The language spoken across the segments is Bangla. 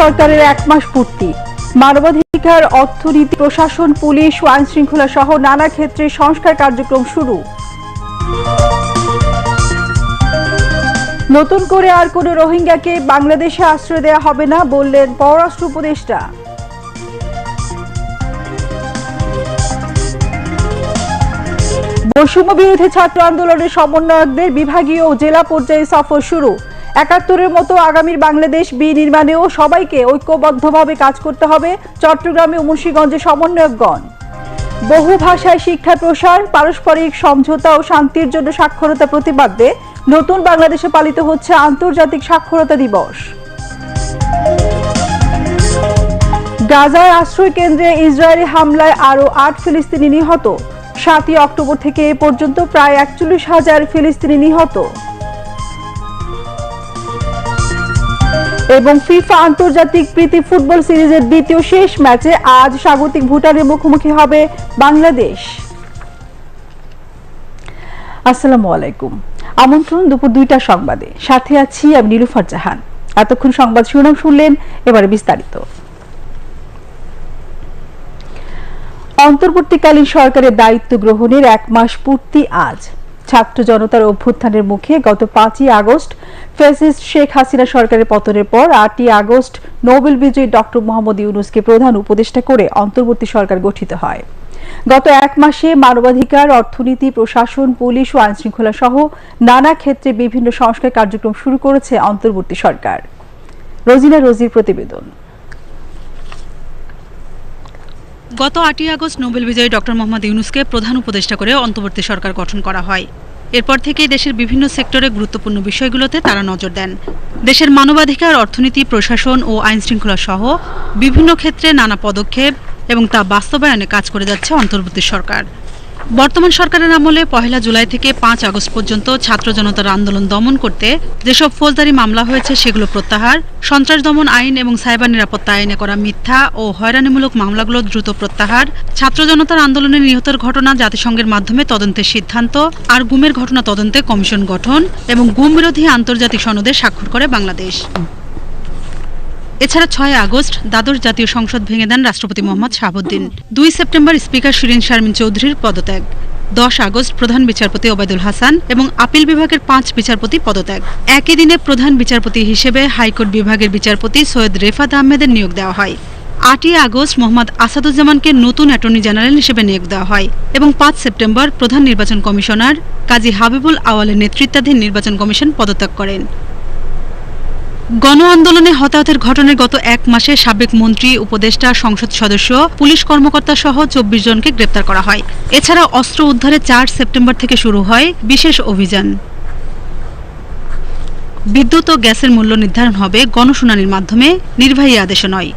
সরকারের এক মাস পূর্তি। মানবাধিকার, অর্থনীতি, প্রশাসন, পুলিশ ও আইন শৃঙ্খলা সহ নানা ক্ষেত্রে সংস্কার কার্যক্রম শুরু। নতুন করে আর কোনো রোহিঙ্গাকে বাংলাদেশে আশ্রয় দেওয়া হবে না বললেন পররাষ্ট্র উপদেষ্টা। বৈষম্য বিরোধী ছাত্র আন্দোলনের সমন্বয়কদের বিভাগীয় ও জেলা পর্যায়ে সফর শুরু। একাত্তরের মতো আগামীর বাংলাদেশ বিনির্মাণেও সবাইকে ঐক্যবদ্ধভাবে কাজ করতে হবে চট্টগ্রামে মুন্সিগঞ্জে সমন্বয়কগণ। বহু ভাষায় শিক্ষা প্রসার, পারস্পরিক সমঝোতা ও শান্তির জন্য সাক্ষরতা প্রতিপাদ্যে নতুন বাংলাদেশে পালিত হচ্ছে আন্তর্জাতিক সাক্ষরতা দিবস। গাজায় আশ্রয় কেন্দ্রে ইসরায়েলি হামলায় আরও আট ফিলিস্তিনি নিহত। সাতই অক্টোবর থেকে এ পর্যন্ত প্রায় একচল্লিশ হাজার ফিলিস্তিনি নিহত। এবং ফিফা আন্তর্জাতিক প্রীতি ফুটবল সিরিজের দ্বিতীয় শেষ ম্যাচে আজ স্বাগতিক ভুটানের মুখোমুখি হবে বাংলাদেশ। আসসালামু আলাইকুম। আমন্ত্রণ দুপুর দুইটা সংবাদে। সাথে আছি আমি নীলুফার জাহান। এতক্ষণ সংবাদ শিরোনাম শুনলেন, এবারে বিস্তারিত। অন্তর্বর্তীকালীন সরকারের দায়িত্ব গ্রহণের এক মাস পূর্তি আজ। ছাত্র জনতার অভ্যুত্থানের মুখে গত পাঁচই আগস্ট ফ্যাসিস্ট শেখ হাসিনা সরকারের পতনের পর আটই আগস্ট নোবেল বিজয়ী ডক্টর মোহাম্মদ ইউনুসকে প্রধান উপদেষ্টা করে অন্তর্বর্তী সরকার গঠিত হয়। গত এক মাসে মানবাধিকার, অর্থনীতি, প্রশাসন, পুলিশ ও আইন শৃঙ্খলা সহ নানা ক্ষেত্রে বিভিন্ন সংস্কার কার্যক্রম শুরু করেছে অন্তর্বর্তী সরকার। রোজিনা রোজির প্রতিবেদন। গত আটই আগস্ট নোবেল বিজয়ী ডক্টর মোহাম্মদ ইউনুসকে প্রধান উপদেষ্টা করে অন্তর্বর্তী সরকার গঠন করা হয়। এরপর থেকেই দেশের বিভিন্ন সেক্টরে গুরুত্বপূর্ণ বিষয়গুলোতে তারা নজর দেন। দেশের মানবাধিকার, অর্থনীতি, প্রশাসন ও আইন শৃঙ্খলা সহ বিভিন্ন ক্ষেত্রে নানা পদক্ষেপ এবং তা বাস্তবায়নে কাজ করে যাচ্ছে অন্তর্বর্তী সরকার। বর্তমান সরকারের আমলে পহেলা জুলাই থেকে পাঁচ আগস্ট পর্যন্ত ছাত্র জনতার আন্দোলন দমন করতে যেসব ফৌজদারি মামলা হয়েছে সেগুলো প্রত্যাহার, সন্ত্রাস দমন আইন এবং সাইবার নিরাপত্তা আইনে করা মিথ্যা ও হয়রানিমূলক মামলাগুলো দ্রুত প্রত্যাহার। ছাত্র জনতার আন্দোলনে নিহতের ঘটনা জাতিসংঘের মাধ্যমে তদন্তের সিদ্ধান্ত আর গুমের ঘটনা তদন্তে কমিশন গঠন এবং গুম বিরোধী আন্তর্জাতিক সনদে স্বাক্ষর করে বাংলাদেশ। এছাড়া ছয় আগস্ট দ্বাদশ জাতীয় সংসদ ভেঙে দেন রাষ্ট্রপতি মোহাম্মদ শাহাবুদ্দিন। দুই সেপ্টেম্বর স্পিকার শিরিন শারমিন চৌধুরীর পদত্যাগ। দশ আগস্ট প্রধান বিচারপতি ওবায়দুল হাসান এবং আপিল বিভাগের পাঁচ বিচারপতি পদত্যাগ। একই দিনে প্রধান বিচারপতি হিসেবে হাইকোর্ট বিভাগের বিচারপতি সৈয়দ রেফাত আহমেদের নিয়োগ দেওয়া হয়। আটই আগস্ট মোহাম্মদ আসাদুজ্জামানকে নতুন অ্যাটর্নি জেনারেল হিসেবে নিয়োগ দেওয়া হয় এবং পাঁচ সেপ্টেম্বর প্রধান নির্বাচন কমিশনার কাজী হাবিবুল আওয়ালের নেতৃত্বাধীন নির্বাচন কমিশন পদত্যাগ করেন। গণ আন্দোলনে হতাহতের ঘটনায় গত এক মাসে সাবেক মন্ত্রী, উপদেষ্টা, সংসদ সদস্য, পুলিশ কর্মকর্তা সহ চব্বিশ জনকে গ্রেপ্তার করা হয়। এছাড়া অস্ত্র উদ্ধারে চার সেপ্টেম্বর থেকে শুরু হয় বিশেষ অভিযান। বিদ্যুৎ ও গ্যাসের মূল্য নির্ধারণ হবে গণশুনানির মাধ্যমে, নির্বাহী আদেশে নয়।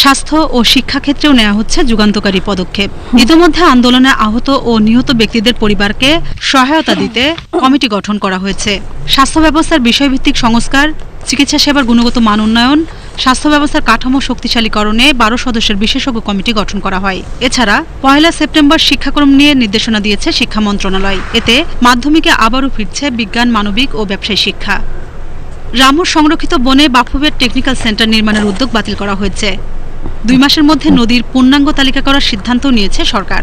স্বাস্থ্য ও শিক্ষা ক্ষেত্রেও নেওয়া হচ্ছে যুগান্তকারী পদক্ষেপ। ইতিমধ্যে আন্দোলনে আহত ও নিহত ব্যক্তিদের পরিবারকে সহায়তা দিতে কমিটি গঠন করা হয়েছে। স্বাস্থ্য ব্যবস্থার বিষয়ভিত্তিক সংস্কার চিকিৎসা সেবার গুণগত মান উন্নয়ন, স্বাস্থ্য ব্যবস্থার কাঠামো শক্তিশালীকরণে বারো সদস্যের বিশেষজ্ঞ কমিটি গঠন করা হয়। এছাড়া পয়লা সেপ্টেম্বর শিক্ষাক্রম নিয়ে নির্দেশনা দিয়েছে শিক্ষা মন্ত্রণালয়। এতে মাধ্যমিকে আবারও ফিরছে বিজ্ঞান, মানবিক ও ব্যবসায়ী শিক্ষা। রামুর সংরক্ষিত বনে বাফুবের টেকনিক্যাল সেন্টার নির্মাণের উদ্যোগ বাতিল করা হয়েছে। দুই মাসের মধ্যে নদীর পূর্ণাঙ্গ তালিকা করার সিদ্ধান্ত নিয়েছে সরকার।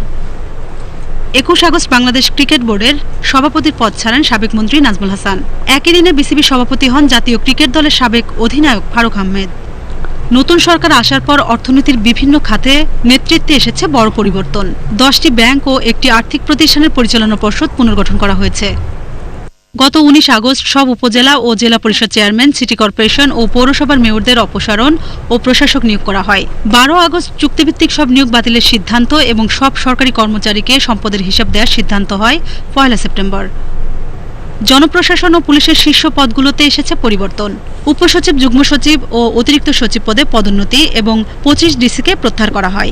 একুশ আগস্ট বাংলাদেশ ক্রিকেট বোর্ডের সভাপতির পদ ছাড়েন সাবেক মন্ত্রী নাজমুল হাসান। একই দিনে বিসিবি সভাপতি হন জাতীয় ক্রিকেট দলের সাবেক অধিনায়ক ফারুক আহমেদ। নতুন সরকার আসার পর অর্থনীতির বিভিন্ন খাতে নেতৃত্বে এসেছে বড় পরিবর্তন। দশটি ব্যাংক ও একটি আর্থিক প্রতিষ্ঠানের পরিচালনা পর্ষদ পুনর্গঠন করা হয়েছে। গত উনিশ আগস্ট সব উপজেলা ও জেলা পরিষদ চেয়ারম্যান, সিটি কর্পোরেশন ও পৌরসভার মেয়রদের অপসারণ ও প্রশাসক নিয়োগ করা হয়। বারো আগস্ট চুক্তিভিত্তিক সব নিয়োগ বাতিলের সিদ্ধান্ত এবং সব সরকারি কর্মচারীকে সম্পদের হিসাব দেওয়ার সিদ্ধান্ত হয় পয়লা সেপ্টেম্বর। জনপ্রশাসন ও পুলিশের শীর্ষ পদগুলোতে এসেছে পরিবর্তন। উপসচিব, যুগ্ম সচিব ও অতিরিক্ত সচিব পদে পদোন্নতি এবং পঁচিশ ডিসিকে প্রত্যাহার করা হয়।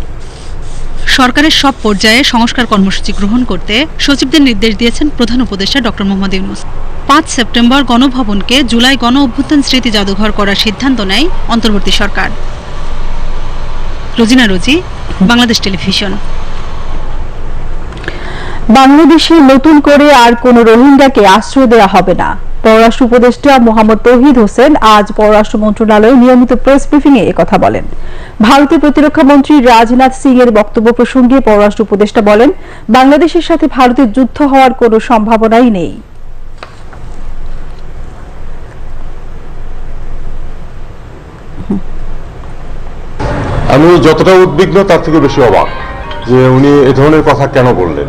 সরকারের সব পর্যায়ে সংস্কার কর্মসূচি গ্রহণ করতে সচিবদের নির্দেশ দিয়েছেন প্রধান উপদেষ্টা ডক্টর মোহাম্মদ ইউনুস। পাঁচ সেপ্টেম্বর গণভবনকে জুলাই গণ অভ্যুত্থান স্মৃতি জাদুঘর করার সিদ্ধান্ত নেয় অন্তর্বর্তী সরকার। রোজিনা রোজি, বাংলাদেশ টেলিভিশন। বাংলাদেশে নতুন করে আর কোনো রোহিঙ্গাকে আশ্রয় দেওয়া হবে না। পররাষ্ট্র উপদেষ্টা মোহাম্মদ তৌহিদ হোসেন আজ পররাষ্ট্র মন্ত্রণালয়ে নিয়মিত প্রেস ব্রিফিং এ কথা বলেন। ভারতের প্রতিরক্ষা মন্ত্রী রাজনাথ সিং এর বক্তব্য প্রসঙ্গে পররাষ্ট্র উপদেষ্টা বলেন, বাংলাদেশের সাথে ভারতের যুদ্ধ হওয়ার কোনো সম্ভাবনাই নেই। আমি যতটা উদ্বিগ্ন তার থেকে বেশি অবাক যে উনি এ ধরনের কথা কেন বললেন।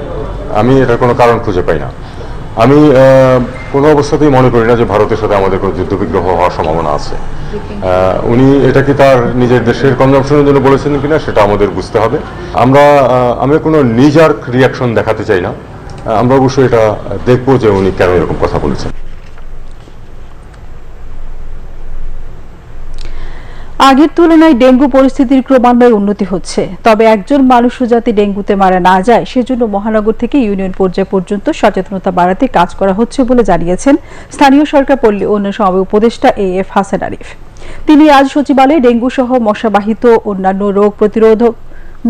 আমি এটার কোনো কারণ খুঁজে পাই না। আমি কোনো অবস্থাতেই মনে করি না যে ভারতের সাথে আমাদের কোনো যুদ্ধবিগ্রহ হওয়ার সম্ভাবনা আছে। উনি এটা কি তার নিজের দেশের কনজামশনের জন্য বলেছেন কিনা সেটা আমাদের বুঝতে হবে। আমরা আমি কোনো নিজার রিয়াকশন দেখাতে চাই না। আমরা অবশ্যই এটা দেখব যে উনি কেন এরকম কথা বলেছেন। আগের তুলনায় ডেঙ্গু পরিস্থিতির ক্রমান্বয়ে উন্নতি হচ্ছে। তবে একজন মানুষও যাতে ডেঙ্গুতে মারা না যায়, সেজন্য মহানগর থেকে ইউনিয়ন পর্যায় পর্যন্ত সচেতনতা বাড়াতে কাজ করা হচ্ছে বলে জানিয়েছেন স্থানীয় সরকার পল্লী উন্নয়ন উপদেষ্টা এ এফ হাসান আরিফ। তিনি আজ সচিবালয়ে ডেঙ্গু সহ মশাবাহিত অন্যান্য রোগ প্রতিরোধক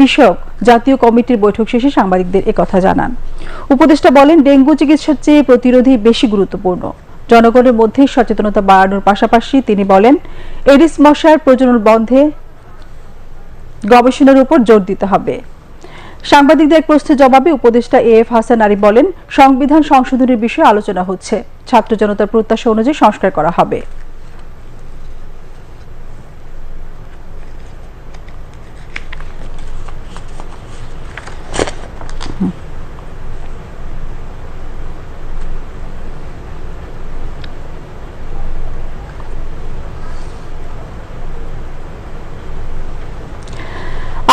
বিষয়ক জাতীয় কমিটির বৈঠক শেষে সাংবাদিকদের একথা জানান। উপদেষ্টা বলেন, ডেঙ্গু চিকিৎসার চেয়ে প্রতিরোধী বেশি গুরুত্বপূর্ণ। জনগণের মধ্যে সচেতনতা বাড়ানোর পাশাপাশি তিনি বলেন এডিস মশার প্রজনন বন্ধে গবেষণার উপর জোর দিতে হবে। সাংবাদিকদের প্রশ্নের জবাবে উপদেষ্টা এ এফ হাসান আলী বলেন, সংবিধান সংশোধনের বিষয়ে আলোচনা হচ্ছে। ছাত্র জনতার প্রত্যাশা অনুযায়ী সংস্কার করা হবে।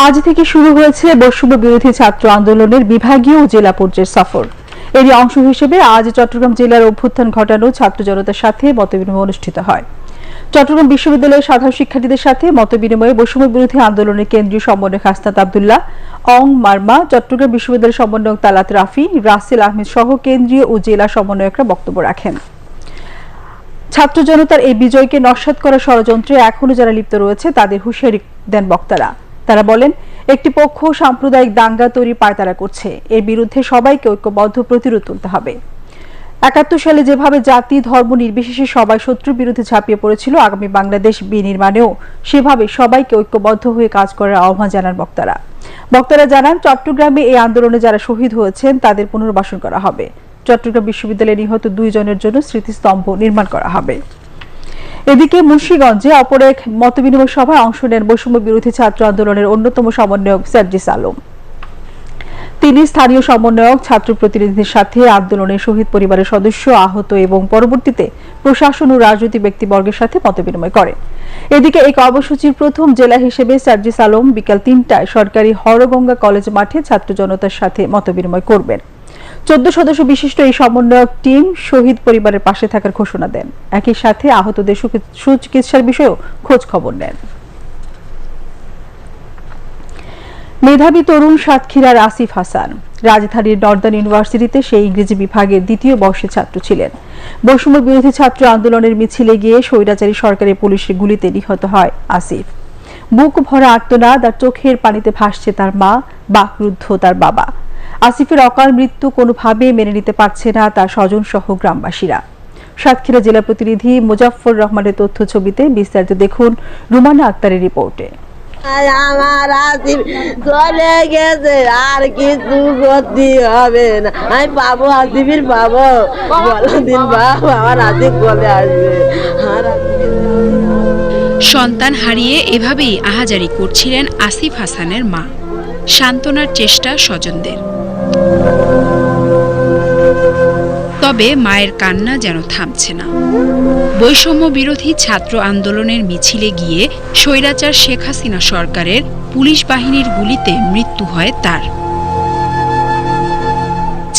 আজ থেকে শুরু হয়েছে বৈষম্য বিরোধী ছাত্র আন্দোলনের বিভাগীয় ও জেলা পর্যায়ের সফর। এরই অংশ হিসেবে আজ চট্টগ্রাম জেলার অভ্যুত্থান ঘটানো ছাত্র জনতার সাথে মতবিনিময় অনুষ্ঠিত হয়। চট্টগ্রাম বিশ্ববিদ্যালয়ের সাধারণ শিক্ষার্থীদের সাথে মতবিনিময়ে বৈষম্য বিরোধী আন্দোলনের কেন্দ্রীয় সমন্বয়ক হাসনাত আবদুল্লাহ, অং মার্মা, চট্টগ্রাম বিশ্ববিদ্যালয়ের সমন্বয়ক তালাত রাফি, রাসেল আহমেদ সহ কেন্দ্রীয় ও জেলা সমন্বয়করা বক্তব্য রাখেন। ছাত্র জনতার এই বিজয়কে নস্বাত করার ষড়যন্ত্রে এখনও যারা লিপ্ত রয়েছে, তাদের হুঁশিয়ারি দেন বক্তারা। তারা বলেন, একটি পক্ষ সাম্প্রদায়িক দাঙ্গা তৈরি পায়তারা করছে। এর বিরুদ্ধে সবাইকে ঐক্যবদ্ধ প্রতিরোধ তুলতে হবে। একাত্তর সালে যেভাবে জাতি, ধর্ম নির্বিশেষে সবাই শত্রুর বিরুদ্ধে ঝাঁপিয়ে পড়েছিল, আগামী বাংলাদেশ বিনির্মাণেও সেভাবে সবাইকে ঐক্যবদ্ধ হয়ে কাজ করার আহ্বান জানান বক্তারা। বক্তারা জানান, চট্টগ্রামে এই আন্দোলনে যারা শহীদ হয়েছেন, তাদের পুনর্বাসন করা হবে। চট্টগ্রাম বিশ্ববিদ্যালয়ে নিহত দুইজনের জন্য স্মৃতিস্তম্ভ নির্মাণ করা হবে। এদিকে মুন্সিগঞ্জে অপর এক মতবিনিময় সভায় অংশ নেন বৈষম্য বিরোধী ছাত্র আন্দোলনের অন্যতম সমন্বয়ক সার্জিস আলম তিনি স্থানীয় সমন্বয়ক, ছাত্র প্রতিনিধিদের সাথে আন্দোলনের শহীদ পরিবারের সদস্য আহত এবং পরবর্তীতে প্রশাসন ও রাজনৈতিক ব্যক্তিবর্গের সাথে মতবিনিময় করেন। এদিকে এই কর্মসূচির প্রথম জেলা হিসেবে সার্জিস আলম বিকাল তিনটায় সরকারি হরগঙ্গা কলেজ মাঠে ছাত্র জনতার সাথে মতবিনিময় করবেন। চোদ্দ সদস্য বিশিষ্ট এই সমন্বয়ক টিম শহীদ পরিবারের পাশে থাকার ঘোষণা দেন। একই সাথে আহতদের সুচিকিৎসার বিষয়েও খোঁজ খবর নেন। মেধাবী তরুণ সাতক্ষীরার আসিফ হাসান, রাজধানীর নর্দার্ন ইউনিভার্সিটিতে সেই ইংরেজি বিভাগের দ্বিতীয় বর্ষের ছাত্র ছিলেন। বৈষম্য বিরোধী ছাত্র আন্দোলনের মিছিলে গিয়ে স্বৈরাচারী সরকারের পুলিশের গুলিতে নিহত হয় আসিফ। বুক ভরা আর্তনাদ আর চোখের পানিতে ভাসছে তার মা, বাকরুদ্ধ তার বাবা। আসিফের অকাল মৃত্যু কোনোভাবে মেনে নিতে পারছে না তার স্বজন সহ গ্রামবাসীরা। সাতক্ষীরা জেলা প্রতিনিধি মুজাফর রহমানের তথ্য ছবিতে বিস্তারিত দেখুন রুমানা আক্তারের রিপোর্টে। আমার আসিফ চলে গেছে আর কিছু করতে হবে না। আমি পাবো আসিফির পাবো। বলো দিন বাবু আমার আসিফ বলে আসবে? আর সন্তান হারিয়ে এভাবেই আহাজারি করছিলেন আসিফ হাসানের মা। সান্ত্বনার চেষ্টা স্বজনদের। তবে মায়ের কান্না যেন থামছে না। বৈষম্য বিরোধী ছাত্র আন্দোলনের মিছিলে গিয়ে স্বৈরাচার শেখ হাসিনা সরকারের পুলিশ বাহিনীর গুলিতে মৃত্যু হয় তার।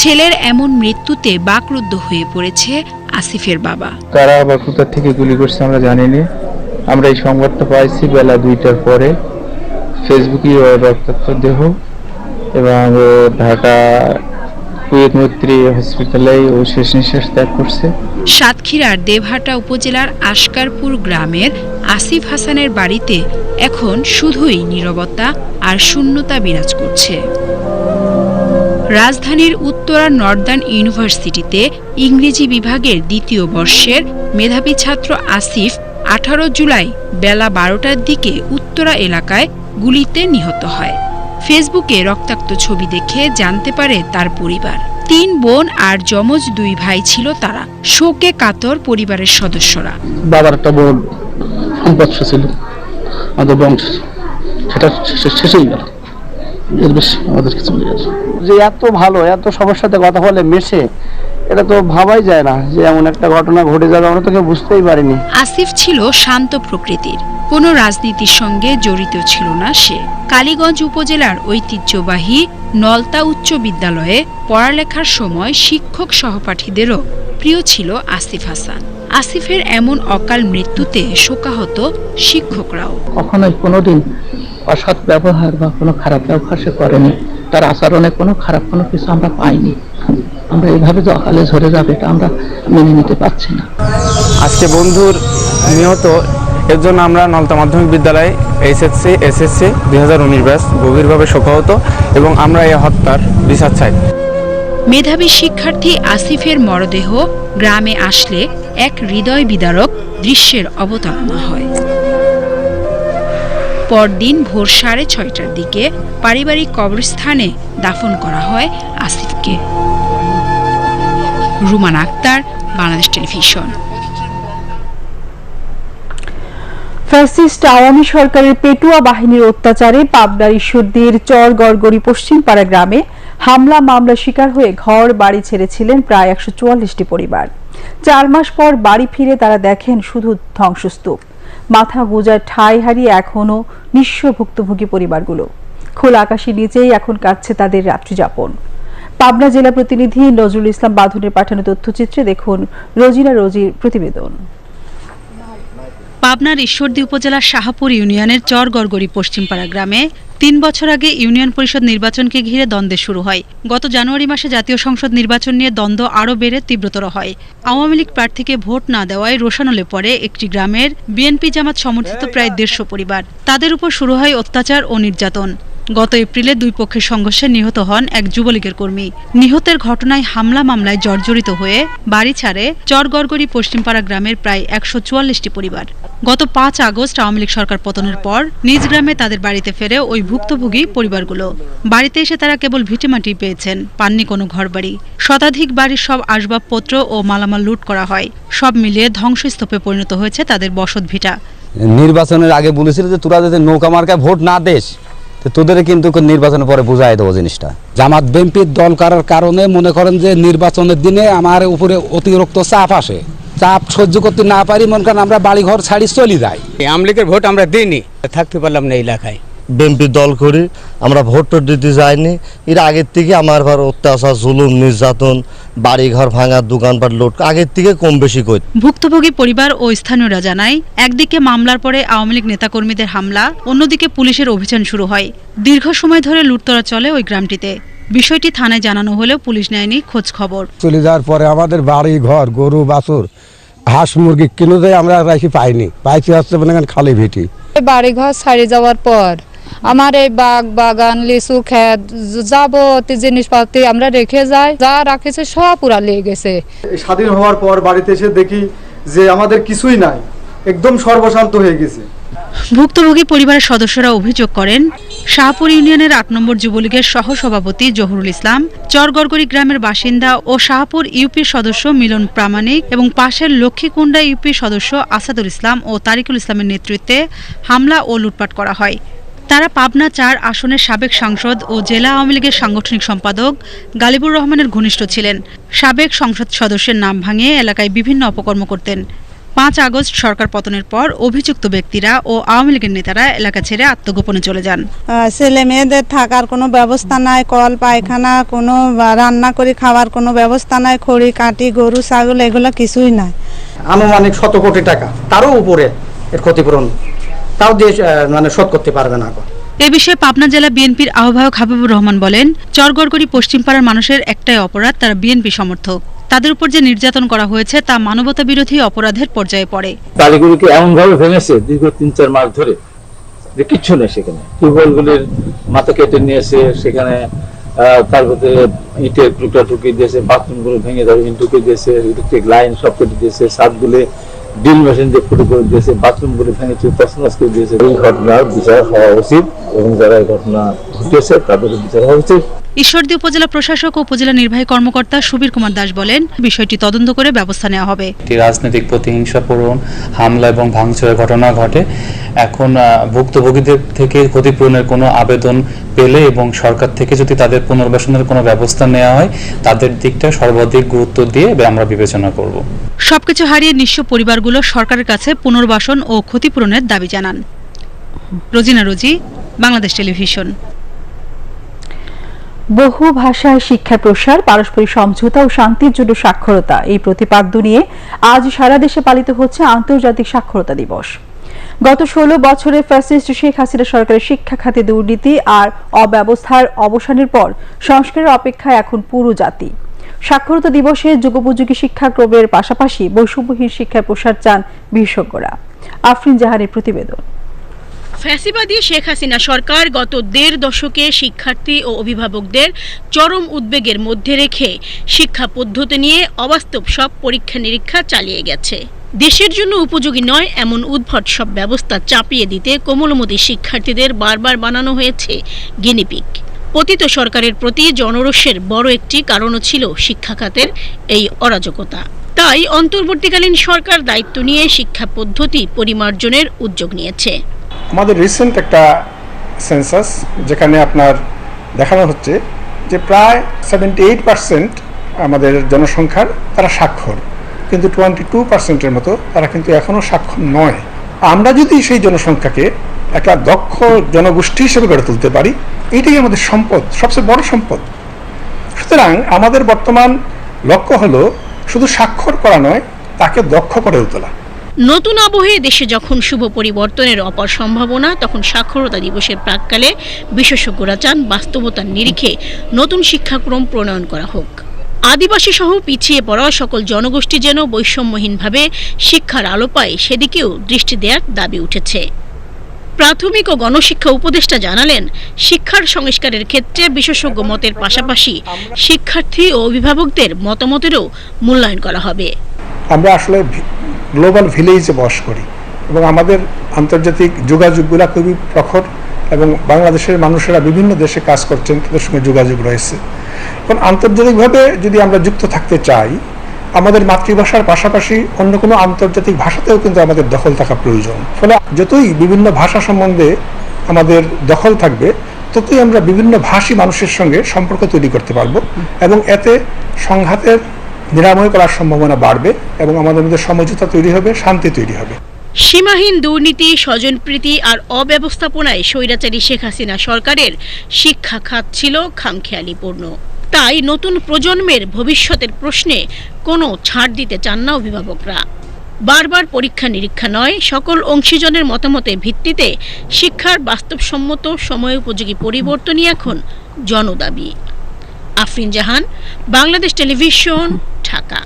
ছেলের এমন মৃত্যুতে বাকরুদ্ধ হয়ে পড়েছে আসিফের বাবা। কারা বা কোথা থেকে গুলি করছে আমরা জানি না আমরা এই সংবাদটা পাইছি বেলা দুইটার পরে। ফেসবুকে দেহ। এবং ঢাকা সাতক্ষীরার দেবহাটা উপজেলার আশকারপুর গ্রামের আসিফ হাসানের বাড়িতে এখন শুধুই নীরবতা আর শূন্যতা বিরাজ করছে। রাজধানীর উত্তরা নর্দার্ন ইউনিভার্সিটিতে ইংরেজি বিভাগের দ্বিতীয় বর্ষের মেধাবী ছাত্র আসিফ আঠারো জুলাই বেলা বারোটার দিকে উত্তরা এলাকায় গুলিতে নিহত হয়। ফেসবুকে রক্তাক্ত ছবি দেখে জানতে পারে তার পরিবার। তিন বোন আর যমজ দুই ভাই ছিল তারা। শোকে কাতর পরিবারের সদস্যরা। বাবার একটা বোন সম্পৎস ছিল আমাদের বংশ। সেটা শেষে- শেষেই গেল। এর বেশি আমাদের কিছু যে এত ভালো এত সবার সাথে কথা বলে মেশে এটা তো ভাবাই যায় না যে এমন একটা ঘটনা ঘটে যাবে আমরা তো কেউ বুঝতেই পারিনি। আসিফ ছিল শান্ত প্রকৃতির। কোনো রাজনীতির সঙ্গে জড়িত ছিল না সে। কালীগঞ্জ উপজেলার ঐতিহ্যবাহী নলতা উচ্চ বিদ্যালয়ে পড়ালেখার সময় শিক্ষক সহপাঠীদেরও প্রিয় ছিল আসিফ হাসান। আসিফের এমন অকাল মৃত্যুতে শোকাহত শিক্ষকরাও। কখনোই কোনোদিন অসৎ ব্যবহার বা কোনো খারাপ ব্যবহার সে করেনি। তার আচরণে কোনো খারাপ কোনো কিছু আমরা পাইনি। আমরা এইভাবে যে অকালে ঝরে যাবে এটা আমরা মেনে নিতে পারছি না। আজকে বন্ধুর নিহত এর জন্য আমরা নলতা মাধ্যমিক বিদ্যালয় এইচএসসি এসএসসি দুই হাজার উনিশ ব্যাস গভীরভাবে শোকাহত এবং আমরা এই হত্যার বিচার চাই। মেধাবী শিক্ষার্থী আসিফের মরদেহ গ্রামে আসলে এক হৃদয় বিদারক দৃশ্যের অবতারণা হয়। পরদিন ভোর সাড়ে ছয়টার দিকে পারিবারিক কবরস্থানে দাফন করা হয় আসিফকে। রুমান আক্তার, বাংলাদেশ টেলিভিশন। ফ্যাসিস্ট আওয়ামী সরকারের পেটুয়া বাহিনীর অত্যাচারে পাবনার ঈশ্বরদীর চর গড়গড়ি পশ্চিমপাড়া গ্রামে হামলা মামলা শিকার হয়ে ঘর বাড়ি ছেড়েছিলেন প্রায় একশো চুয়াল্লিশটি পরিবার। চার মাস পর বাড়ি ফিরে তারা দেখেন শুধু ধ্বংসস্তূপ। মাথা গোজার ঠাঁই হারিয়ে এখনও নিঃস্ব ভুক্তভোগী পরিবারগুলো। খোলা আকাশের নিচেই এখন কাটছে তাদের রাত্রিযাপন। পাবনা জেলা প্রতিনিধি নজরুল ইসলাম বাঁধনের পাঠানো তথ্যচিত্রে দেখুন রোজিনা রোজির প্রতিবেদন। পাবনার ঈশ্বরদী উপজেলার শাহাপুর ইউনিয়নের চরগড়গড়ি পশ্চিমপাড়া গ্রামে তিন বছর আগে ইউনিয়ন পরিষদ নির্বাচনকে ঘিরে দ্বন্দ্বে শুরু হয়। গত জানুয়ারি মাসে জাতীয় সংসদ নির্বাচন নিয়ে দ্বন্দ্ব আরও বেড়ে তীব্রতর হয়। আওয়ামী লীগ প্রার্থীকে ভোট না দেওয়ায় রোশানলে পড়ে একটি গ্রামের বিএনপি জামাত সমর্থিত প্রায় দেড়শো পরিবার। তাদের উপর শুরু হয় অত্যাচার ও নির্যাতন। গত এপ্রিলে দুই পক্ষের সংঘর্ষে নিহত হন এক যুবলীগের কর্মী। নিহতের ঘটনায় হামলা মামলায় জর্জরিত হয়ে বাড়ি ছাড়ে চরগড়গড়ি পশ্চিমপাড়া গ্রামের প্রায় একশো চুয়াল্লিশটি পরিবার। গত পাঁচ আগস্ট আওয়ামী লীগ সরকার পতনের পর নিজ গ্রামে তাদের বাড়িতে ফেরে ওই ভুক্তভোগী পরিবারগুলো। বাড়িতে এসে তারা কেবল ভিটেমাটি পেয়েছেন, পাননি কোনো ঘরবাড়ি। শতাধিক বাড়ির সব আসবাবপত্র ও মালামাল লুট করা হয়। সব মিলিয়ে ধ্বংসস্তূপে পরিণত হয়েছে তাদের বসত ভিটা। নির্বাচনের আগে বলেছিল যে তোরা যদি নৌকা মার্কায় ভোট না তো তোদের কিন্তু নির্বাচনের পরে বুঝাই দেবো জিনিসটা। জামাত বিএনপির দল করার কারণে মনে করেন যে নির্বাচনের দিনে আমার উপরে অতিরিক্ত চাপ আসে। চাপ সহ্য করতে না পারি, মনে করেন আমরা বাড়িঘর ছাড়ি চলে যাই। আমলিকের ভোট আমরা দিইনি। থাকতে পারলাম না এলাকায়। বিএনপি দল করি আমরা ভোট টোট দিতে যাইনি। এর আগের থেকে আমার ঘর অত্যাচার জুলুম নির্যাতন বাড়ি ঘর ভাঙা দোকানপাট লোট আগের থেকে কম বেশি করি। ভুক্তভোগী পরিবার ও স্থানীয়রা জানায় একদিকে মামলার পরে আওয়ামী লীগ নেতাকর্মীদের হামলা অন্যদিকে পুলিশের অভিযান শুরু হয়। দীর্ঘ সময় ধরে লুটতরা চলে ওই গ্রামটিতে। বিষয়টি থানায় জানানো হলেও পুলিশ নেয়নি খোঁজ খবর। চলে যাওয়ার পরে আমাদের বাড়ি ঘর গরু বাছুর হাঁস মুরগি কিনে দেয় আমরা রাখি পাইনি। পাইছি হচ্ছে মানে খালি ভিটি। বাড়িঘর ছাড়ি যাওয়ার পর আমার এই বাগ বাগান লিচু ক্ষেত যাবতীয় জিনিসপাতি আমরা রেখে যাই যা রাখেছে সব পুরা লেগে গেছে। স্বাধীন হওয়ার পর বাড়িতে এসে দেখি যে আমাদের কিছুই নাই একদম সর্বশান্ত হয়ে গেছে। ভুক্তভোগী পরিবারের সদস্যরা অভিযোগ করেন শাহপুর ইউনিয়নের আট নম্বর যুবলীগের সহ সভাপতি জহুরুল ইসলাম চরগড়গড়ি গ্রামের বাসিন্দা ও শাহপুর ইউপি সদস্য মিলন প্রামাণিক এবং পাশের লক্ষ্মীকুণ্ডা ইউপি সদস্য আসাদুল ইসলাম ও তারিকুল ইসলামের নেতৃত্বে হামলা ও লুটপাট করা হয়। তারা পাবনা চার আসনের সাবেক সাংসদ ও জেলা আওয়ামী লীগের সাংগঠনিক সম্পাদক গালিবুর রহমানের ঘনিষ্ঠ ছিলেন। সাবেক সংসদ সদস্যের নাম ভাঙিয়ে এলাকায় বিভিন্ন অপকর্ম করতেন। পাঁচ আগস্ট সরকার পতনের পর অভিযুক্ত ব্যক্তিরা ও আওয়ামী লীগের নেতারা এলাকা ছেড়ে আত্মগোপনে চলে যান। ছেলে মেয়েদের থাকার কোনো ব্যবস্থা নাই কল পায়খানা কোনো রান্না করে খাওয়ার কোনো ব্যবস্থা নাই খড়ি কাটি গরু ছাগল এগুলো কিছুই নাই। আনুমানিক শত কোটি টাকা তারও উপরে এর ক্ষতিপূরণ। তাও দিয়ে মানে শোধ করতে পারবে না এ বিষয়ে পাবনা জেলা বিএনপির আহ্বায়ক হাবিবুর রহমান বলেন চরগড়গড়ি পশ্চিমপাড়ার মানুষের একটাই অপরাধ তারা বিএনপি সমর্থক। তাদের উপর যে নির্যাতন করা হয়েছে তা মানবতা বিরোধী অপরাধের পর্যায়ে পড়ে। বাড়িগুলিকে এমন ভাবে ভেঙেছে দীর্ঘ তিন চার মাস ধরে যে কিচ্ছু নেই সেখানে। টিউবওয়েলগুলির মাথা কেটে নিয়েছে সেখানে আহ, তার মধ্যে ইটের টুকরা ঢুকিয়ে দিয়েছে বাথরুমগুলো ভেঙে যাবে ঢুকিয়ে দিয়েছে ইলেকট্রিক লাইন সব কেটে দিয়েছে ছাদগুলো ড্রিল মেশিন দিয়ে ফুটো করে দিয়েছে, বাথরুম করে চুর তছনছ করে দিয়েছে। এই ঘটনার বিচার হওয়া উচিত এবং যারা এই ঘটনা ঘটেছে তাদের বিচার হওয়া উচিত। ঈশ্বরদী উপজেলা প্রশাসক ও উপজেলা নির্বাহী কর্মকর্তা সুবীর কুমার দাস বলেন বিষয়টি তদন্ত করে ব্যবস্থা নেওয়া হবে। রাজনৈতিক প্রতিহিংসাপূরণ হামলা এবং ভাঙচুরের ঘটনা ঘটে। এখন ভুক্তভোগীদের থেকে ক্ষতিপূরণের কোনো আবেদন পেলে এবং সরকার থেকে যদি তাদের পুনর্বাসনের কোনো ব্যবস্থা নেওয়া হয় তাদের দিকটা সর্বাধিক গুরুত্ব দিয়ে আমরা বিবেচনা করব। সবকিছু হারিয়ে নিঃস্ব পরিবারগুলো সরকারের কাছে পুনর্বাসন ও ক্ষতিপূরণের দাবি জানান। রোজিনা রোজি বাংলাদেশ টেলিভিশন। বহু ভাষায় শিক্ষা প্রসার, পারস্পরিক সমঝোতা ও শান্তির জন্য সাক্ষরতা। এই প্রতিপাদ্য নিয়ে আজ সারা দেশে পালিত হচ্ছে আন্তর্জাতিক সাক্ষরতা দিবস। গত ষোলো বছরে ফ্যাসিস্ট শেখ হাসিনা সরকারের শিক্ষা খাতে দুর্নীতি আর অব্যবস্থার অবসানের পর সংস্কারের অপেক্ষায় এখন পুরো জাতি। সাক্ষরতা দিবসে যুগোপযোগী শিক্ষাক্রমের পাশাপাশি বৈষম্যহীন শিক্ষার প্রসার চান বিশেষজ্ঞরা। আফরিন জাহানের প্রতিবেদন। ফ্যাসিবাদী শেখ হাসিনা সরকার গত দেড় দশকে শিক্ষার্থী ও অভিভাবকদের চরম উদ্বেগের মধ্যে রেখে শিক্ষা পদ্ধতি নিয়ে অবাস্তব সব পরীক্ষা নিরীক্ষা চালিয়ে গেছে। দেশের জন্য উপযোগী নয় এমন উদ্ভট সব ব্যবস্থা চাপিয়ে দিতে কোমলমতি শিক্ষার্থীদের বারবার বানানো হয়েছে গিনিপিক পতিত সরকারের প্রতি জনরোষের বড় একটি কারণও ছিল শিক্ষা খাতের এই অরাজকতা। তাই অন্তর্বর্তীকালীন সরকার দায়িত্ব নিয়ে শিক্ষা পদ্ধতি পরিমার্জনের উদ্যোগ নিয়েছে। আমাদের রিসেন্ট একটা সেন্সাস যেখানে আপনার দেখানো হচ্ছে যে প্রায় সেভেন্টি এইট পার্সেন্ট আমাদের জনসংখ্যার তারা স্বাক্ষর, কিন্তু টোয়েন্টি টু পার্সেন্টের মতো তারা কিন্তু এখনও স্বাক্ষর নয়। আমরা যদি সেই জনসংখ্যাকে একটা দক্ষ জনগোষ্ঠী হিসেবে গড়ে তুলতে পারি এইটাই আমাদের সম্পদ, সবচেয়ে বড় সম্পদ। সুতরাং আমাদের বর্তমান লক্ষ্য হলো শুধু স্বাক্ষর করা নয়, তাকে দক্ষ করে তোলা। নতুন আবহে দেশে যখন শুভ পরিবর্তনের অপার সম্ভাবনা, তখন সাক্ষরতা দিবসের প্রাককালে বিশেষজ্ঞরা চান বাস্তবতার নিরিখে নতুন শিক্ষাক্রম প্রণয়ন করা হোক। আদিবাসী সহ পিছিয়ে পড়া সকল জনগোষ্ঠী যেন বৈষম্যহীনভাবে শিক্ষার আলো পায়, সেদিকেও দৃষ্টি দেওয়ার দাবি উঠেছে। প্রাথমিক ও গণশিক্ষা উপদেষ্টা জানালেন, শিক্ষার সংস্কারের ক্ষেত্রে বিশেষজ্ঞ মতের পাশাপাশি শিক্ষার্থী ও অভিভাবকদের মতামতেরও মূল্যায়ন করা হবে। আমরা আসলে গ্লোবাল ভিলেজে বস করি এবং আমাদের আন্তর্জাতিক যোগাযোগগুলো খুবই প্রখর এবং বাংলাদেশের মানুষেরা বিভিন্ন দেশে কাজ করছেন, তাদের সঙ্গে যোগাযোগ রয়েছে। এখন আন্তর্জাতিকভাবে যদি আমরা যুক্ত থাকতে চাই, আমাদের মাতৃভাষার পাশাপাশি অন্য কোনো আন্তর্জাতিক ভাষাতেও কিন্তু আমাদের দখল থাকা প্রয়োজন। ফলে যতই বিভিন্ন ভাষা সম্বন্ধে আমাদের দখল থাকবে, ততই আমরা বিভিন্ন ভাষী মানুষের সঙ্গে সম্পর্ক তৈরি করতে পারব এবং এতে সংঘাতের নিরাময় করার সম্ভাবনা বাড়বে এবং আমাদের মধ্যে সমঝোতা তৈরি হবে, শান্তি তৈরি হবে। সীমাহীন দুর্নীতি, স্বজনপ্রীতি আর অব্যবস্থাপনায় স্বৈরাচারী শেখ হাসিনা সরকারের শিক্ষা খাত ছিল খামখেয়ালিপূর্ণ তাই নতুন প্রজন্মের ভবিষ্যতের প্রশ্নে কোনো ছাড় দিতে চান না অভিভাবকরা। বারবার পরীক্ষা নিরীক্ষা নয়, সকল অংশীজনের মতামতের ভিত্তিতে শিক্ষার বাস্তবসম্মত সময় উপযোগী পরিবর্তনই এখন জনদাবি। আফরিন জাহান, বাংলাদেশ টেলিভিশন ঢাকা।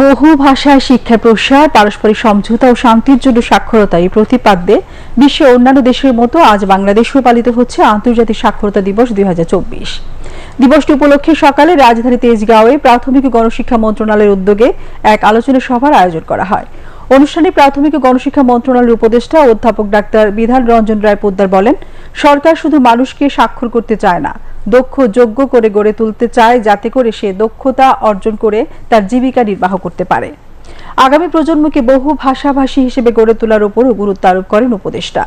বহু ভাষায় শিক্ষা প্রসার, পারস্পরিক সমঝোতা ও শান্তির জন্য সাক্ষরতা এই প্রতিপাদ্যে বিশ্বের অন্যান্য দেশের মতো আজ বাংলাদেশেও পালিত হচ্ছে আন্তর্জাতিক সাক্ষরতা দিবস দুই হাজার চব্বিশ। দিবসটি উপলক্ষে সকালে রাজধানী তেজগাঁওয়ে প্রাথমিক গণশিক্ষা মন্ত্রণালয়ের উদ্যোগে এক আলোচনা সভার আয়োজন করা হয়। অনুষ্ঠানে প্রাথমিক ও গণশিক্ষা মন্ত্রণালয়ের উপদেষ্টা অধ্যাপক ডাক্তার বিধান রঞ্জন রায় পোদ্দার বলেন, সরকার শুধু মানুষকে স্বাক্ষর করতে চায় না, দক্ষ, যোগ্য করে গড়ে তুলতে চায় যাতে করে সে দক্ষতা অর্জন করে তার জীবিকা নির্বাহ করতে পারে। আগামী প্রজন্মকে বহু ভাষাভাষী হিসেবে গড়ে তোলার উপরও গুরুত্ব আরোপ করেন উপদেষ্টা।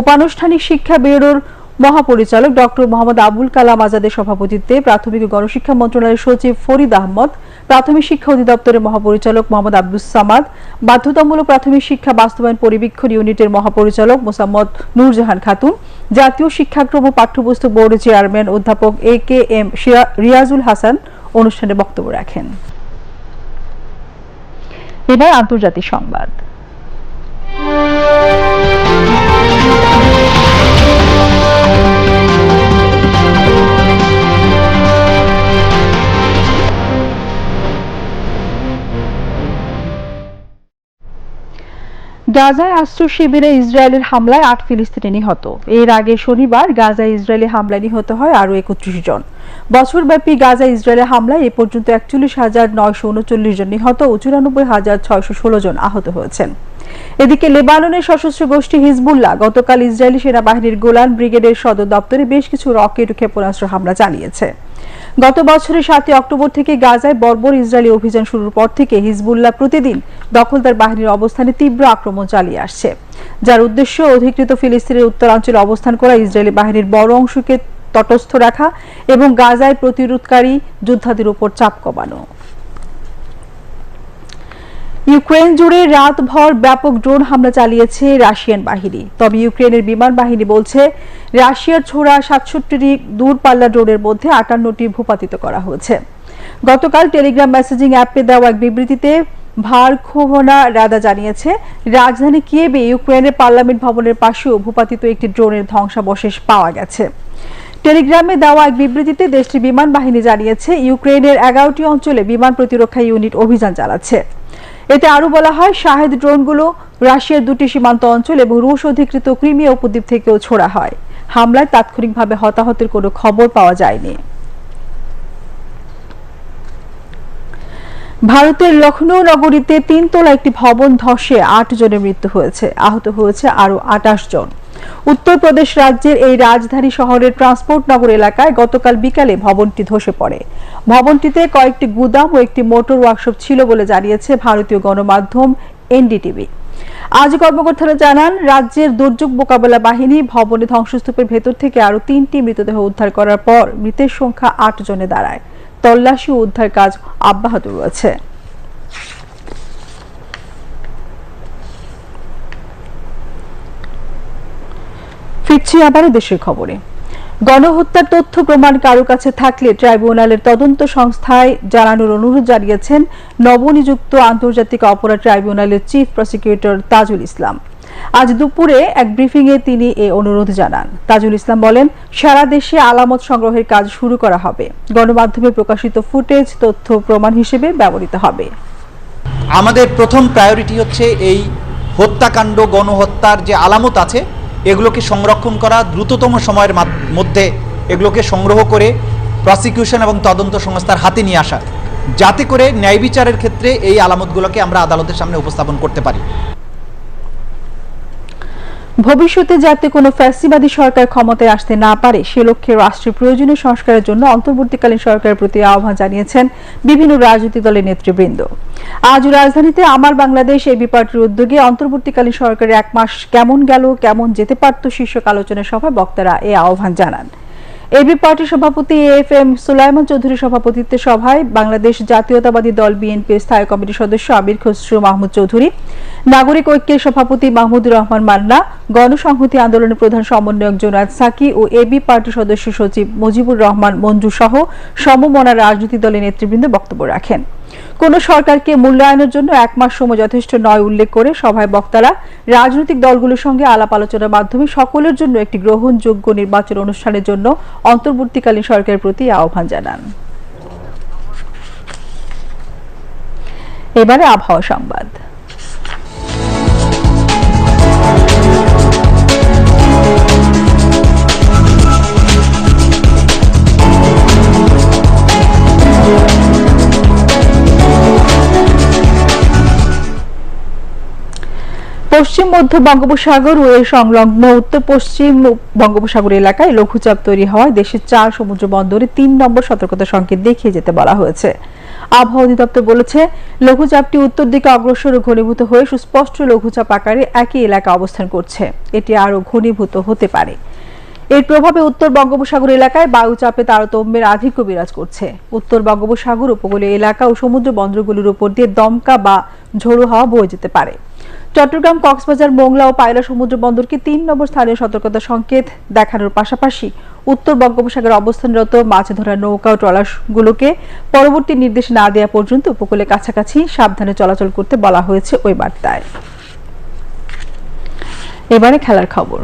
উপানুষ্ঠানিক শিক্ষা ব্যুরোর মহাপরিচালক ডক্টর মোহাম্মদ আবুল কালাম আজাদের সভাপতিত্বে প্রাথমিক ও গণশিক্ষা মন্ত্রণালয়ের সচিব ফরিদ আহমদ প্রাথমিক শিক্ষা অধিদপ্তরের মহাপরিচালক মোহাম্মদ আব্দুস সামাদ, বাধ্যতামূলক প্রাথমিক শিক্ষা বাস্তবায়ন পরিবীক্ষণ ইউনিটের মহাপরিচালক মোসাম্মদ নূরজাহান খাতুন, জাতীয় শিক্ষাক্রম ও পাঠ্যপুস্তক বোর্ডের চেয়ারম্যান অধ্যাপক A K M Riazul Hasan অনুষ্ঠানে বক্তব্য রাখেন। এবার আন্তর্জাতিক সংবাদ। গাজায় আশ্রয় শিবিরে ইসরায়েলের হামলায় আট ফিলিস্তিনি নিহত। এর আগে শনিবার গাজায় ইসরায়েলি হামলায় নিহত হয় আরও একত্রিশ জন। বছরব্যাপী গাজা ইসরায়েলের হামলায় এ পর্যন্ত একচল্লিশ হাজার নয়শো উনচল্লিশ জন নিহত ও চুরানব্বই হাজার ছয়শো ষোলো জন আহত হয়েছেন। এদিকে লেবাননের সশস্ত্র গোষ্ঠী হিজবুল্লাহ গতকাল ইসরায়েলি সেনাবাহিনীর গোলান ব্রিগেডের সদর দপ্তরে বেশ কিছু রকেট ক্ষেপণাস্ত্র হামলা চালিয়েছে। গত বছরের সাতই অক্টোবর থেকে গাজায় বর্বর ইসরায়েলি অভিযান শুরুর পর থেকে হিজবুল্লাহ প্রতিদিন দখলদার বাহিনীর অবস্থানে তীব্র আক্রমণ চালিয়ে আসছে। যার উদ্দেশ্য অধিকৃত ফিলিস্তিনের উত্তরাঞ্চলে অবস্থান করা ইসরায়েলি বাহিনীর বড় অংশকে তটস্থ রাখা এবং গাজায় প্রতিরোধকারী যোদ্ধাদের উপর চাপ কমানো। ইউক্রেন জুড়ে রাতভর ব্যাপক ড্রোন হামলা চালিয়েছে রাশিয়ান বাহিনী। তবে ইউক্রেনের বিমান বাহিনী বলছে, রাশিয়ার ছোড়া সাতষট্টিটি দূরপাল্লা ড্রোনের মধ্যে আটান্নটি ভূপাতিত করা হয়েছে। গতকাল টেলিগ্রাম মেসেজিং অ্যাপে দেওয়া এক বিবৃতিতে ভারখোভনা রাদা জানিয়েছে, রাজধানী কিয়েবে ইউক্রেনের পার্লামেন্ট ভবনের পাশেও ভূপাতিত একটি ড্রোনের ধ্বংসাবশেষ পাওয়া গেছে। টেলিগ্রামে দেওয়া এক বিবৃতিতে দেশটির বিমান বাহিনী জানিয়েছে, ইউক্রেনের এগারোটি অঞ্চলে বিমান প্রতিরক্ষা ইউনিট অভিযান চালাচ্ছে। এতে আরও বলা হয়, শাহেদ ড্রোনগুলো রাশিয়ার দুটি সীমান্ত অঞ্চল এবং রুশ অধিকৃত ক্রিমিয়া উপদ্বীপ থেকেও ছোড়া হয়। হামলায় তাৎক্ষণিকভাবে হতাহতের কোনো খবর পাওয়া যায়নি। ভারতের লখনৌ নগরীতে তিনতলা একটি ভবন ধসে আট জনের মৃত্যু হয়েছে। আহত হয়েছে আরও আটাশ জন। উত্তরপ্রদেশ রাজ্যের এই রাজধানী শহরের ট্রান্সপোর্ট নগর এলাকায় গতকাল বিকালে ভবনটি ধসে পড়ে। ভবনটিতে কয়েকটি গুদাম ও একটি মোটর ওয়ার্কশপ ছিল বলে জানিয়েছে ভারতীয় গণমাধ্যম এনডিটিভি। আজ কর্মকর্তারা জানান, রাজ্যের দুর্যোগ মোকাবেলা বাহিনী ভবনে ধ্বংসস্তূপের ভেতর থেকে আরও তিনটি মৃতদেহ উদ্ধার করার পর মৃতের সংখ্যা আট জনে দাঁড়ায়। তল্লাশি ও উদ্ধার কাজ অব্যাহত রয়েছে। ফিরছি আবারও দেশের খবরে। গণহত্যার তথ্য প্রমাণ কারও কাছে থাকলে ট্রাইব্যুনালের তদন্ত সংস্থায় জানানোর অনুরোধ জানিয়েছেন নবনিযুক্ত আন্তর্জাতিক অপরাধ ট্রাইব্যুনালের চিফ প্রসিকিউটর তাজুল ইসলাম। আজ দুপুরে এক ব্রিফিংয়ে তিনি এ অনুরোধ জানান। তাজুল ইসলাম বলেন, সারা দেশে আলামত সংগ্রহের কাজ শুরু করা হবে। গণমাধ্যমে প্রকাশিত ফুটেজ, তথ্য, প্রমাণ হিসেবে ব্যবহৃত হবে। আমাদের প্রথম প্রায়োরিটি হচ্ছে এই হত্যাকাণ্ড, গণহত্যার যে আলামত আছে এগুলোকে সংরক্ষণ করা দ্রুততম সময়ের মধ্যে এগুলোকে সংগ্রহ করে প্রসিকিউশন এবং তদন্ত সংস্থার হাতে নিয়ে আসা, যাতে করে ন্যায় বিচারের ক্ষেত্রে এই আলামতগুলোকে আমরা আদালতের সামনে উপস্থাপন করতে পারি। ভবিষ্যতে যাতে কোনো ফ্যাসিবাদী সরকার ক্ষমতায় আসতে না পারে, সে লক্ষ্যে রাষ্ট্রের প্রয়োজনীয় সংস্কারের জন্য অন্তর্বর্তীকালীন সরকারের প্রতি আহ্বান জানিয়েছেন বিভিন্ন রাজনৈতিক দলের নেতৃবৃন্দ। আজ রাজধানীতে আমার বাংলাদেশ এই পার্টির উদ্যোগে অন্তর্বর্তীকালীন সরকারের এক মাস কেমন গেল, কেমন যেতে পারত শীর্ষক আলোচনা সভায় বক্তারা এ আহ্বান জানান। এবি পার্টির সভাপতি এফ এম সুলাইমান চৌধুরীর সভাপতিত্বে সভায় বাংলাদেশ জাতীয়তাবাদী দল বিএনপির স্থায়ী কমিটির সদস্য আমির খসরু মাহমুদ চৌধুরী, নাগরিক ঐক্যের সভাপতি মাহমুদুর রহমান মান্না, গণসংহতি আন্দোলনের প্রধান সমন্বয়ক জোনাদ সাকি ও এবি পার্টির সদস্য সচিব মুজিবুর রহমান মঞ্জু সহ সমমনা রাজনৈতিক দলের নেতৃবৃন্দ বক্তব্য রাখেন। কোন সরকারকে মূল্যায়নের জন্য এক মাস সময় যথেষ্ট নয় উল্লেখ করে সভায় বক্তারা রাজনৈতিক দলগুলোর সঙ্গে আলাপ আলোচনার মাধ্যমে সকলের জন্য একটি গ্রহণযোগ্য নির্বাচন অনুষ্ঠানের জন্য অন্তর্বর্তীকালীন সরকারের প্রতি আহ্বান জানান। এবারে আবহাওয়া সংবাদ। পশ্চিম, মধ্য বঙ্গোপসাগর ও এর সংলগ্ন উত্তর, পশ্চিম বঙ্গোপসাগর এলাকায় লঘুচাপ তৈরি হওয়ায় দেশের চার সমুদ্র বন্দরে তিন নম্বর সতর্কতা সংকেত দেখিয়ে যেতে বলা হয়েছে। আবহাওয়া অধিদপ্তর বলেছে, লঘুচাপটি উত্তর দিকে অগ্রসর ও ঘনীভূত হয়ে সুস্পষ্ট লঘুচাপ আকারে একই এলাকা অবস্থান করছে। এটি আরও ঘনীভূত হতে পারে। এর প্রভাবে উত্তর বঙ্গোপসাগর এলাকায় বায়ুচাপে তারতম্যের আধিক্য বিরাজ করছে। উত্তর বঙ্গোপসাগর উপকূলীয় এলাকা ও সমুদ্র বন্দরগুলির উপর দিয়ে দমকা বা ঝোড়ো হাওয়া বয়ে যেতে পারে। চট্টগ্রাম, কক্সবাজার, মোংলা ও পায়রা সমুদ্র বন্দরকে তিন নম্বর স্থানীয় সতর্কতা সংকেত দেখানোর পাশাপাশি উত্তর বঙ্গোপসাগরে অবস্থানরত মাছ ধরার নৌকা ও ট্রলারগুলোকে পরবর্তী নির্দেশ না দেওয়া পর্যন্ত উপকূলের কাছাকাছি সাবধানে চলাচল করতে বলা হয়েছে ওই বার্তায়। এবারে খেলার খবর।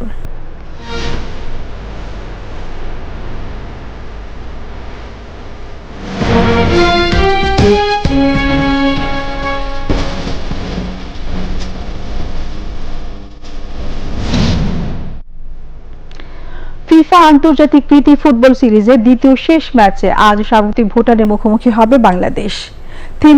ফিফা আন্তর্জাতিক প্রীতি ফুটবল সিরিজের দ্বিতীয় শেষ ম্যাচে আজ স্বাগতিক ভুটানের মুখোমুখি হবে বাংলাদেশ। থিম